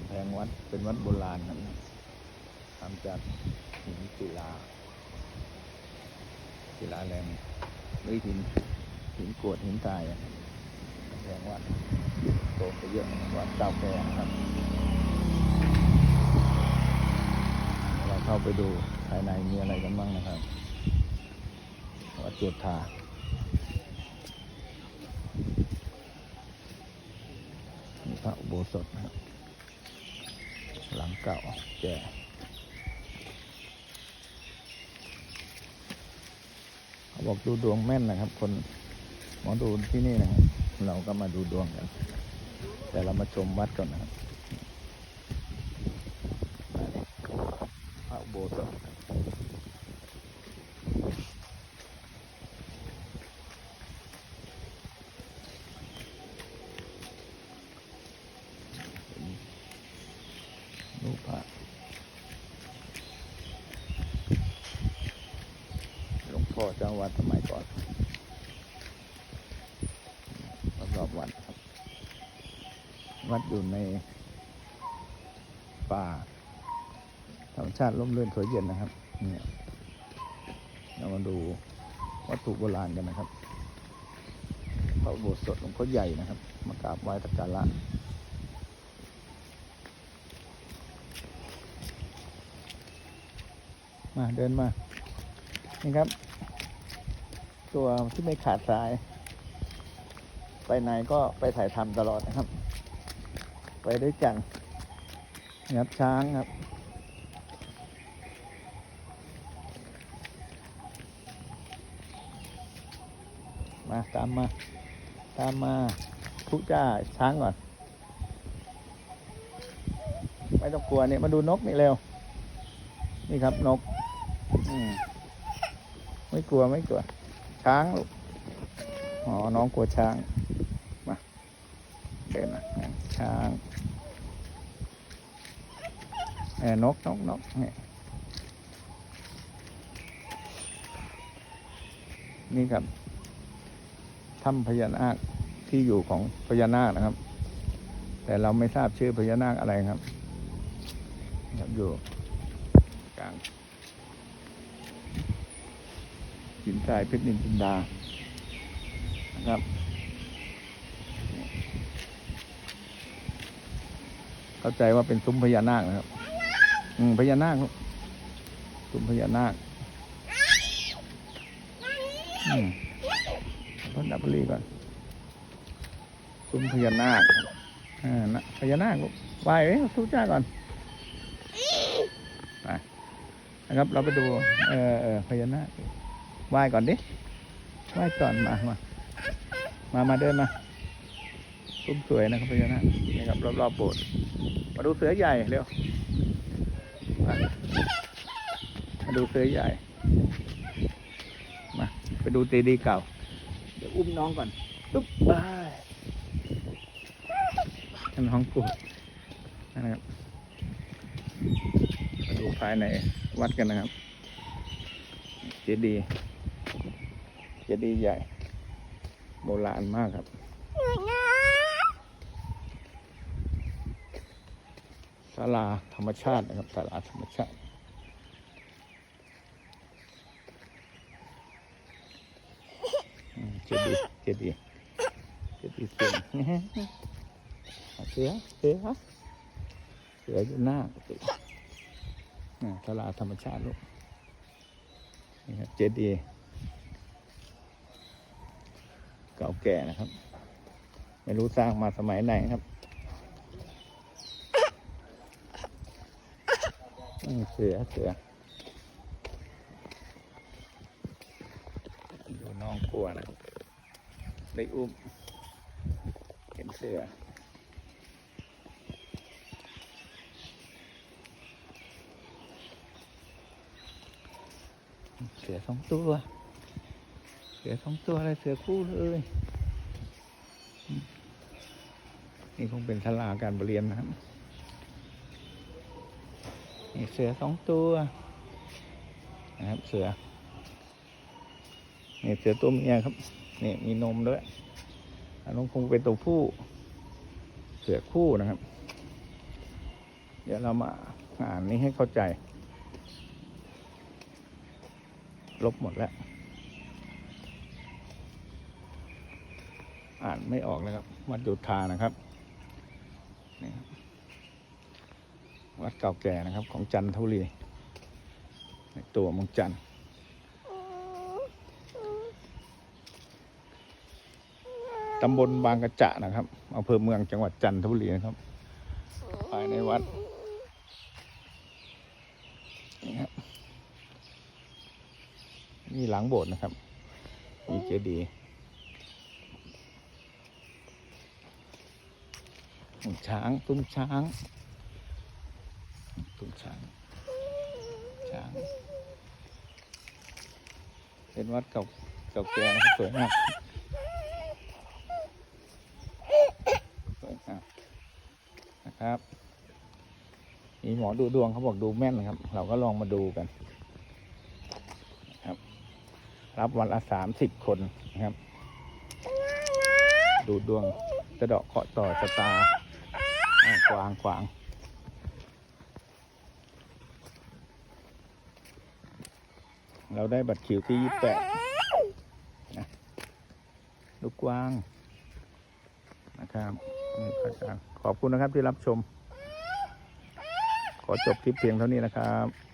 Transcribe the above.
กำแพงวัดเป็นวัดโบราณครับทำจากหินศิลาศิลาแรงหรือหินหินกรวดหินทรายกำแพงวัดโตไปเยอะวัดเจ้าแก่ครับเราเข้าไปดูภายในมีอะไรกันบ้างนะครับวัดเจดทาพระอุโบสถนะครับ หลังเก่าแก่เขาบอกดูดวงแม่นนะครับ คนหมอดูที่นี่นะครับ เราก็มาดูดวงกัน แต่เรามาชมวัดก่อนนะครับอันนี้พระอุโบสถ รูปพระหลวงพ่อเจ้าวัดสมัยก่อนรอบวัดครับ วัดอยู่ในป่าธรรมชาติร่มรื่นสวยเย็นนะครับเนี่ยเรามาดูวัตถุโบราณกันนะครับพระโบสถหลวงพ่อใหญ่นะครับ มากราบไหว้สักการะ มาเดินมา นี่ครับ ตัวที่ไม่ขาดสาย ไปไหนก็ไปถ่ายทำตลอดนะครับ ไปด้วยกันนี่ครับช้างครับมาตามมา ตามมาทุกจ้าช้างก่อน ไม่ต้องกลัวเนี่ยมาดูนกนี่เร็ว นี่ครับนก ไม่กลัวไม่กลัว ช้างลูกอ๋อ น้องกลัวช้าง มาเดินมาช้างเออนกนกนกเนี่ยนี่ครับถ้ำพญานาคที่อยู่ของพญานาคนะครับ แต่เราไม่ทราบชื่อพญานาคอะไรครับ ครับอยู่กลางินทรายเพชรนินจินดานะครับเข้าใจว่าเป็นซุ้มพญานาคนะครับ อืมพญานาคซุ้มพญานาคอืมพันดับลีก่อนซุ้มพญานาคอ่านะพญานาคลูกไหวไว้ทุกจ้าก่อนไปนะครับ เราไปดู เออเออพญานาค ไหว้ก่อนดิไหว้ก่อนมามามามาเดินมาซุ้มสวยนะครับพญานาคนะครับ รอบๆโบสถ์มาดูเสือใหญ่เร็วมามาดูเสือใหญ่ มา ไปดูเจดีย์เก่า เดี๋ยวอุ้มน้องก่อนตุ๊บไปให้น้องปวดนะครับมาดูภายในวัดกันนะครับ เจดีย์ เจดีใหญ่ โบราณมากครับ ศาลาธรรมชาตินะครับศาลาธรรมชาติเจดีย์เจดีย์เจดีย์เสือเสือเสือเสืออยู่หน้าประตูอ่าลาธรรมชาติลูกนี่ครับเจดีย์ เก่าแก่นะครับ ไม่รู้สร้างมาสมัยไหนครับเสือเสือดูน้องกลัวนะได้อุ้มเห็นเสือเสือสองตัว เสือสองตัวอะไรเสือคู่เลยนี่คงเป็นศาลาการรเรียนนะครับนี่เสือสองตัวนะครับเสือนี่เสือตัวเมียครับนี่มีนมด้วยอันนั้นคงเป็นตัวผู้เสือคู่นะครับ เดี๋ยวเรามาอ่านนี้ให้เข้าใจ ลบหมดแล้ว อ่านไม่ออกเลยครับ วัดโยธานะครับนี่วัดเก่าแก่นะครับ ของจันทบุรีในตัวเมืองจันทร์ตำบลบางกระจะนะครับอำเภอเมืองจังหวัดจันทบุรีนะครับ ภายในวัดนี่ครับนี่หลังโบสถ์นะครับ มีเจดีย์ ช้างตุ้นช้างตุ้นช้าง ช้าง เป็นวัดเก่าเก่าแก่นะครับสวยมากสวยมากนะครับมีหมอดูดวงเขาบอกดูแม่นนะครับ เราก็ลองมาดูกันครับ รับวันละสามสิบคนนะครับ ดูดวงกระเดาะเคาะต่อชะตา กวางกวางเราได้บัตรคิวที่ยี่แปดนะลูกกวาง นะครับนี่พระอาจารย์ขอบคุณนะครับที่รับชม ขอจบคลิปเพียงเท่านี้นะครับ